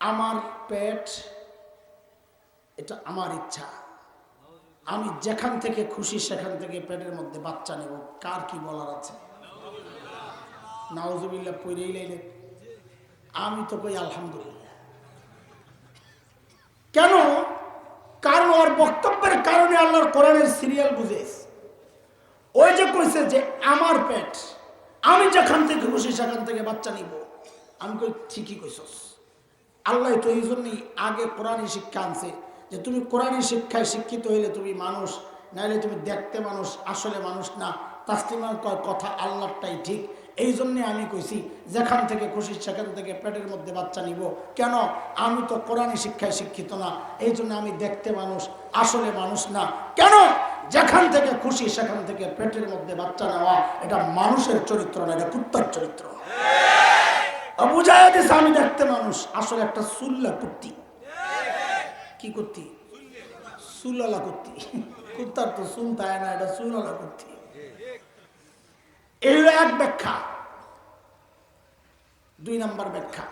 আমার পেট, এটা আমার ইচ্ছা। আমি যেখান থেকে খুশি সেখান থেকে পেটের মধ্যে বাচ্চা নেব। কার কি বলার আছে? নাওজুবিল্লা পইরেই লাইলে। আমি তো কই আলহামদুলিল্লাহ। কেন? কারণ ওর বক্তব্যের কারণে আল্লাহর কোরআনের সিরিয়াল বুঝেছ ওই যে কইছে যে আমার পেট, আমি যেখান থেকে খুশি সেখান থেকে বাচ্চা নিব। আমি কই, ঠিকই কইছস। আল্লাহ তো এই জন্যই আগে কোরআনী শিক্ষা আনছে যে তুমি কোরআনী শিক্ষায় শিক্ষিত হইলে তুমি মানুষ, নাইলে তুমি দেখতে মানুষ, আসলে মানুষ না। তাসলিমার কয় কথা আল্লাহটাই ঠিক। এই জন্যে আমি কইছি, যেখান থেকে খুশি সেখান থেকে পেটের মধ্যে বাচ্চা নিব। কেন? আমি তো কোরআনী শিক্ষায় শিক্ষিত না। এই জন্য আমি দেখতে মানুষ, আসলে মানুষ না। কেন? যেখান থেকে খুশি সেখান থেকে পেটের মধ্যে বাচ্চা নেওয়া, এটা মানুষের চরিত্র না, এটা কুত্তার চরিত্র। বুঝাই দিছে, আমি দেখতে মানুষ। আসলে একটা সুল্লা কুত্তি। কি কুত্তি? সুলালা কুত্তি। কুত্তার তো সুন না, এটা কুত্তি। এই এক ব্যাখ্যা। দুই নাম্বার ব্যাখ্যা।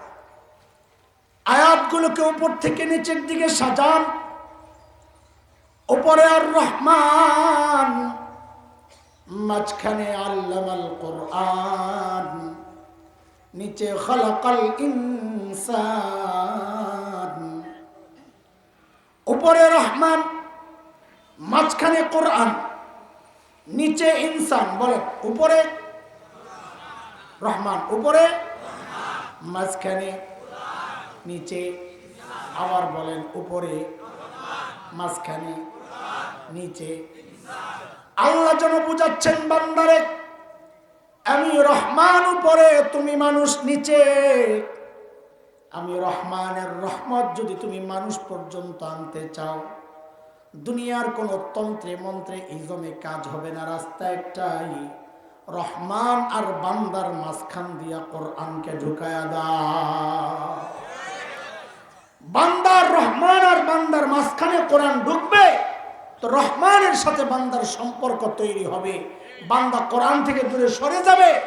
আয়াতগুলোকে উপর থেকে নিচের দিকে সাজান। উপরে আর রহমান মাঝখানে আল্লামাল কোরআন। নিচে খলাকাল ইনসান। উপরে রহমান, মাঝখানে কোরআন, নিচে ইনসান বলে উপরে রহমান, উপরে মাঝখানে নিচে, আবার বলেন, উপরে মাঝখানে নিচে। আল্লাহ যেন বুঝাচ্ছেন বান্দারে আমি রহমান উপরে তুমি মানুষ নিচে। আমি রহমানের রহমত যদি তুমি মানুষ পর্যন্ত আনতে চাও। দুনিয়ার কোন তন্ত্রে মন্ত্রে এই জমে কাজ হবে না। রাস্তা একটাই, রহমান আর বান্দার মাঝখান দিয়া কোরআনকে ঢুকায়া দা বান্দার রহমান আর বান্দার মাঝখানে কোরআন ঢুকবে। তো রহমানের সাথে বান্দার সম্পর্ক তৈরি হবে। বান্দা কোরআন থেকে দূরে সরে যাবে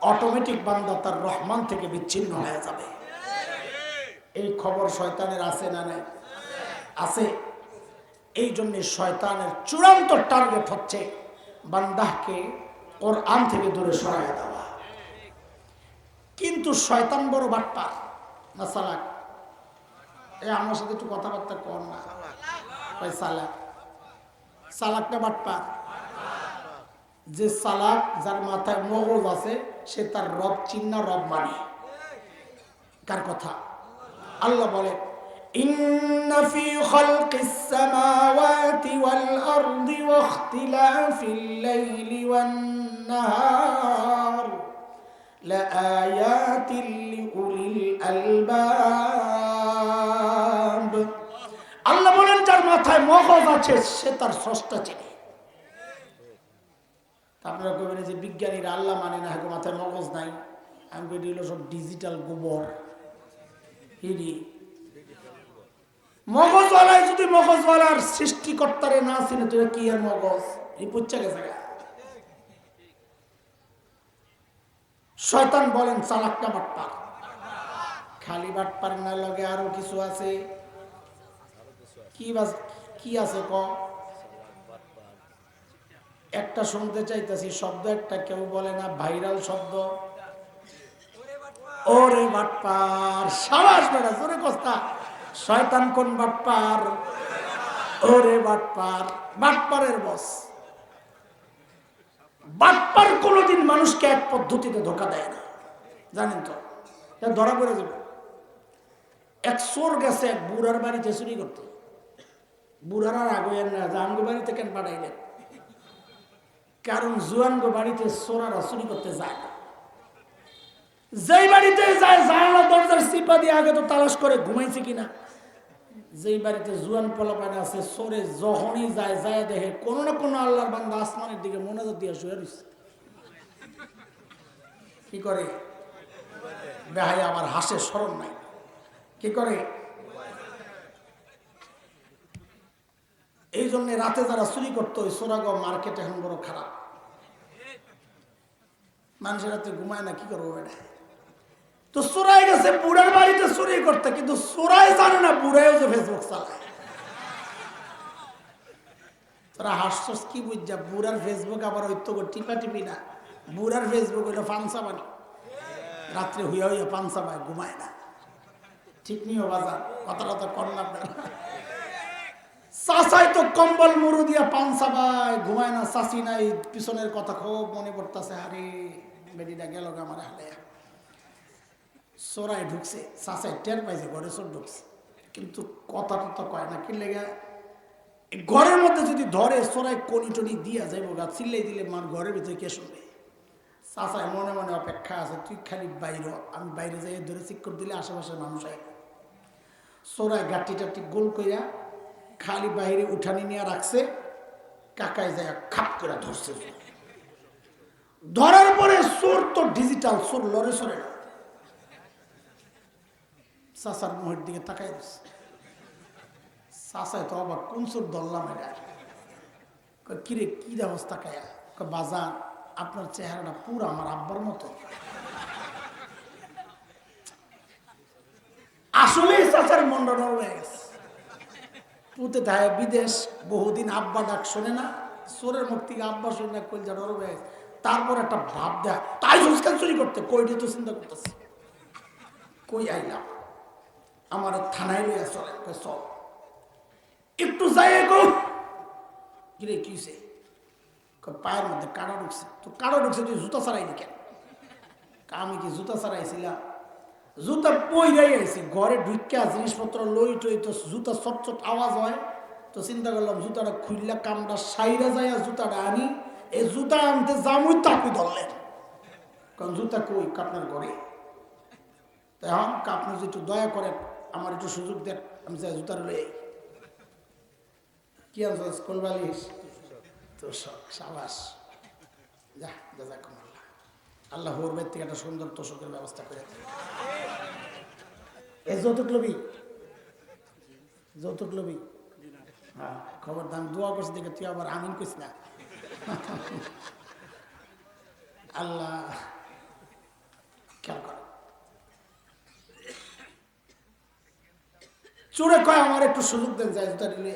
অটোমেটিক বান্দা তার রহমান থেকে বিচ্ছিন্ন হয়ে যাবে। এই খবর শয়তানের আছে না নাই? আছে। এই জন্য শয়তানের চূড়ান্ত টার্গেট হচ্ছে বান্দাহকে কোরআন থেকে দূরে সরাই দেওয়া। কিন্তু শয়তান বড় বাট্টা না, সালাক। এ, আমার সাথে একটু কথাবার্তা কর না। ওই সালাক সালাকটা বাট্পা যে সালাক যার মাথায় মগজ আছে সে তার রব চিন্না রব মানে কার কথা আল্লাহ বলে إن في خلق السماوات والأرض واختلاف الليل والنهار لآيات لأولي الألباب মাথায় মগজ আছে, সে তার স্রষ্টা চিনে। আপনারা কবেন যে বিজ্ঞানীরা, আল্লাহ মানে না হয়তো মাথায় মগজ নাই। আমি কই দিল সব ডিজিটাল গোবর। হিরি। মগজওয়ালায় যদি মগজওয়ালার সৃষ্টিকর্তারে না চিনে তুই কি আর মগজ? এই পুচ্ছা গেছে শয়তান বলেন চালাকটা বাটপার। খালি বাটপার না লগে আরও কিছু আছে। কি বাস, কি আছে ক? একটা শুনতে চাইতেছি, শব্দ একটা, কেউ বলে না, ভাইরাল শব্দ। ওরে বাটপার সাবাস বেড়া, জোরে কস্তা। শয়তান কোন বাটপার ওরে বাটপার বাটপারের বস। বাটপার কোনোদিন মানুষকে এক পদ্ধতিতে ধোকা দেয় না। জানেন তো? ধরা পড়ে যাবে। এক চোর গেছে, এক বুড়ার বাড়িতে চুরি করতে। বুড়ার আগে না জানগো বাড়িতে কেন পাঠাইলেন কারণ জুয়ানগো বাড়িতে চোরারা চুরি করতে যায় না। যেই বাড়িতে যায়, জানালা, দরজার সিপা দিয়ে আগে তো তালাশ করে, ঘুমাইছে কিনা? যেই বাড়িতে জুয়ান পোলাপানে আছে, সরে যখনই যায় যায় দেখে কোনো না কোনো আল্লাহর বান্দা আসমানের দিকে মনোযোগ দিয়ে শুয়ে রয়েছে কি করে? বেহাই আবার হাসে স্মরণ নাই। কি করে এই জন্য রাতে যারা চুরি করতো, ওই সোরাগাঁও মার্কেট এখন বড় খারাপ। মানুষের রাতে ঘুমায় না, কি করব এটা তো চোরাই গেছে, বুড়ার বাড়িতে চুরি করতে, কিন্তু চোরাই জানে না, বুড়াইও যে ফেসবুক চালায়। তোরা হাসছস কি বুঝছা বুড়ার ফেসবুক আবার ওই তো টিপা টিপি না? বুড়ার ফেসবুক হইল পানসা বানি রাত্রে হইয়া হইয়া পানসা পায় ঘুমায় না। ঠিক নিও বাজার, কথাটা তো করলাম না চাষাই তো কম্বল মুরু দিয়া পান পায় ঘুমায় না চাষি নাই, পিছনের কথা খুব মনে পড়তেছে, আরে বেডিটা গেল আমার হালে চোরাই ঢুকছে চাষাই টের পাইছে, ঘরে চোর ঢুকছে। কিন্তু কথাটা তো কয় না, কি লেগে? ঘরের মধ্যে যদি ধরে সরাই কনি টনি দিয়া যাইব গা, চিল্লাই দিলে মার ঘরের ভিতরে কে শুনবে? চাচায় মনে মনে অপেক্ষা আছে, তুই খালি বাইরে আমি বাইরে যাই ধরে চিক করে দিলে আশেপাশের মানুষ আয় সরাই গাটি টাটি গোল কইরা খালি বাহিরে উঠানি নিয়ে রাখছে কাকায় যায় খাপ করে ধরছে। ধরার পরে চোর তো ডিজিটাল চোর, লড়ে সরে না। চাচার মুহের দিকে তাকাই দিচ্ছে চাচাই তো আবার কোন চোর ধরলাম এটা? কিরে, কি অবস্থা কায়া? বাজার আপনার চেহারাটা পুরো আমার আব্বার মতো। আসলে চাচার নরম হয়ে গেছে। পুতে থাকে বিদেশ, বহুদিন আব্বা ডাক শোনে না, চোরের মুখ থেকে আব্বা শুনে না কলজা নরম তারপর একটা ভাব দেয় তাই সংস্কার চুরি করতে কইটি তো চিন্তা করতেছে। কই আইলাম আমার থানায় লইয়া চলে চল। একটু যাই গো কিরে কি হইছে? পায়ের মধ্যে কাটা ঢুকছে, তো কাটা ঢুকছে তুই জুতা ছাড়াইনি কেন? আমি কি জুতা ছাড়াইছিলাম? জুতা পইরাই আইছি, ঘরে ঢুকিয়া জিনিসপত্র লই টই তো জুতা চট চট আওয়াজ হয়। তো চিন্তা করলাম জুতাটা খুললা কামটা সাইরা যায় জুতাটা আনি, এই জুতা আনতে জামুই তো আপনি ধরলেন। কারণ জুতা কই? আপনার ঘরে। তো এখন আপনি যদি একটু দয়া করেন, আমার একটু সুযোগ দেন, আমি যাই জুতার লই কি আনছো? স্কুল বালিশ? তো সাবাস। যা যা আল্লাহ বাড়ি থেকে একটা সুন্দর তোষকের ব্যবস্থা করে এ যৌতুক লবি যৌতুক লবি হ্যাঁ খবরদার, দোয়া করছি দেখে তুই আবার আমিন করিস না। আল্লাহ, খেয়াল চোরে কয়, আমার একটু সুযোগ দেন যায় জুতা নিলে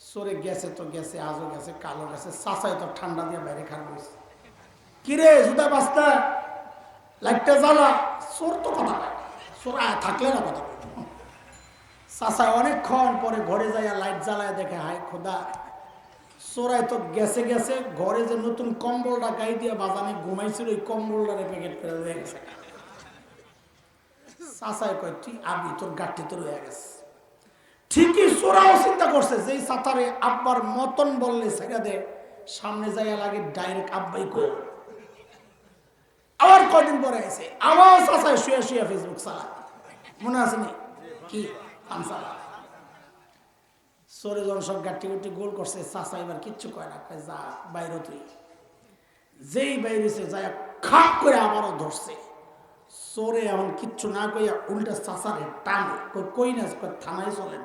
চোরে গেছে, তো গেছে, আজও গেছে কালো গেছে, চাচাই তো ঠান্ডা দিয়ে বাইরে খার বসে কিরে, জুতা বাস্তা লাইটটা জ্বালা। চোর তো কথা চোর থাকলে না কথা চাচা অনেকক্ষণ পরে ঘরে যাইয়া লাইট জ্বালায় দেখে হাই খোদা। চোরাই তো গেছে গেছে, ঘরে যে নতুন কম্বলটা গাই দিয়ে বাজানে ঘুমাইছিল, ওই কম্বলটারে প্যাকেট করে রয়ে গেছে। চাচাই কয়, তুই আবি, তোর গাঠি তোর হয়ে গেছে। ঠিকই চোরাও চিন্তা করছে যে সাঁতারে আব্বার মতন বললে সেটা দে, সামনে যাইয়া লাগে ডাইরেক্ট আব্বাই কো আবার কয়দিন পরে আছে আবার চাচাই শুয়ে শুয়ে ফেসবুক চালা মনে আছে নি? কি? চোরে যখন সব গাঠি উঠি গোল করছে, চাচা এবার কিচ্ছু কয় না যা, বাইরে তুই। যেই বাইরেছে যাই খাপ করে আবারও ধরছে। চোরে এখন কিচ্ছু না কইয়া উল্টা চাচারে টানে। কই কই না? কই থানায় চলেন।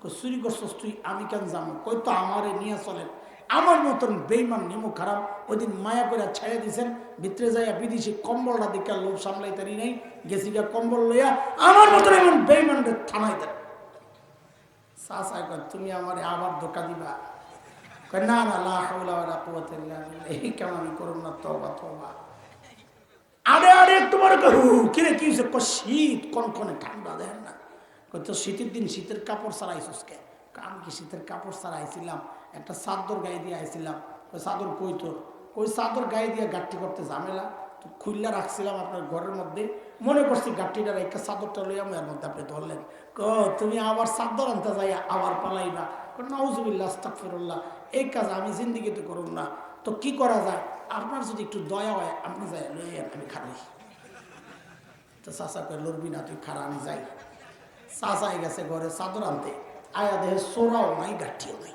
কই চুরি করছস তুই, আমি কেন যাব? কই তো আমারে নিয়ে চলেন। আমার মতন বেইমান নিমু খারাপ। ওই দিন মায়া করে ছায়া দিছেন, ভিতরে যাইয়া বিদেশি কম্বলটা দিকে লোভ সামলাই তারি নাই। গেছি গা কম্বল লইয়া আমার মতন এমন বেইমান থানায় কয়, তুমি আমারে আবার ধোকা দিবা? কয়, না না, লা হাওলা ওয়ালা কুওয়াতা ইল্লা বিল্লাহ। এই কেমন করুম না, তওবা তওবা। আরে আরে বড় কিরে কি হয়েছে শীত, কনকনে ঠান্ডা দেন না? তো শীতের দিন শীতের কাপড় ছাড়াইছিস কে? আমি কি শীতের কাপড় ছাড়াইছিলাম? একটা চাদর গায়ে দিয়ে আইছিলাম। ওই চাদর কই তোর? ওই চাদর গায়ে দিয়ে গাঠি করতে ঝামেলা। তো খুললা রাখছিলাম আপনার ঘরের মধ্যে। মনে করছি গাঠটিটা একটা চাদরটা লইয়া এর মধ্যে আপনি ধরলেন। ক, তুমি আবার চাদর আনতে যাই আবার পালাইবা। নাউজুবিল্লাহ, আস্তাগফিরুল্লাহ, এই কাজ আমি জিন্দিগিতে করুন না। তো কি করা যায়? আপনার যদি একটু দয়া হয়, আপনি যাই, লইয়া আমি খারাই। তো চাচা কয়, লড়বি না, তুই খারা, আমি যাই। চাচাই গেছে ঘরে চাদর আনতে। আয়া দেহে সোরাও নাই গাঠিও নাই।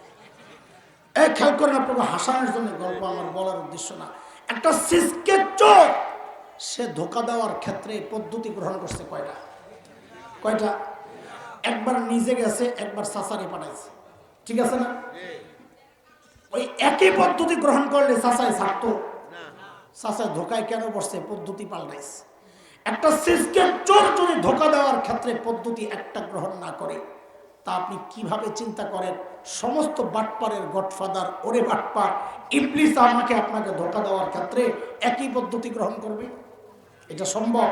এই খেয়াল করেন আপনাকে হাসানোর জন্য গল্প আমার বলার উদ্দেশ্য না। একটা সিসকে চোর, সে ধোকা দেওয়ার ক্ষেত্রে পদ্ধতি গ্রহণ করছে কয়টা? কয়টা? একবার নিজে গেছে, একবার চাচারে পাঠাইছে। ঠিক আছে না? ওই একই পদ্ধতি গ্রহণ করলে চাচাই ছাড়তো। চাচাই ধোকায় কেন বসছে? পদ্ধতি পাল্টাইছে। একটা সিসকে চোর যদি ধোকা দেওয়ার ক্ষেত্রে পদ্ধতি একটা গ্রহণ না করে তা আপনি কীভাবে চিন্তা করেন? সমস্ত বাটপারের গডফাদার, ওরে বাটপার, ইবলিস আমাকে আপনাকে ধোকা দেওয়ার ক্ষেত্রে একই পদ্ধতি গ্রহণ করবে? এটা সম্ভব?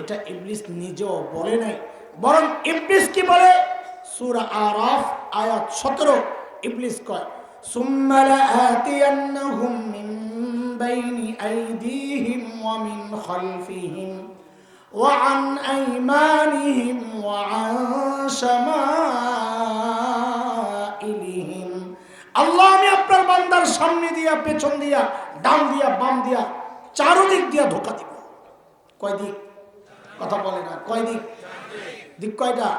এটা ইবলিস নিজেও বলে নাই। বরং ইবলিস কি বলে? সূরা আরাফ, আয়াত 17 ইবলিস কয়, সুম্মা লাআতিয়ান্নাহুম মিন বাইনি আইদিহিম ওয়া মিন খালফিহিম। وعن أيمانهم وعن شمائلهم আল্লাহ আমি আপনার বান্দার সামনে দিয়া পেছন দিয়া ডান দিয়া বাম দিয়া চারোদিক দিয়া ধোকা দিব কয় দিক কথা বলে না কয় দিক দিক কয়টা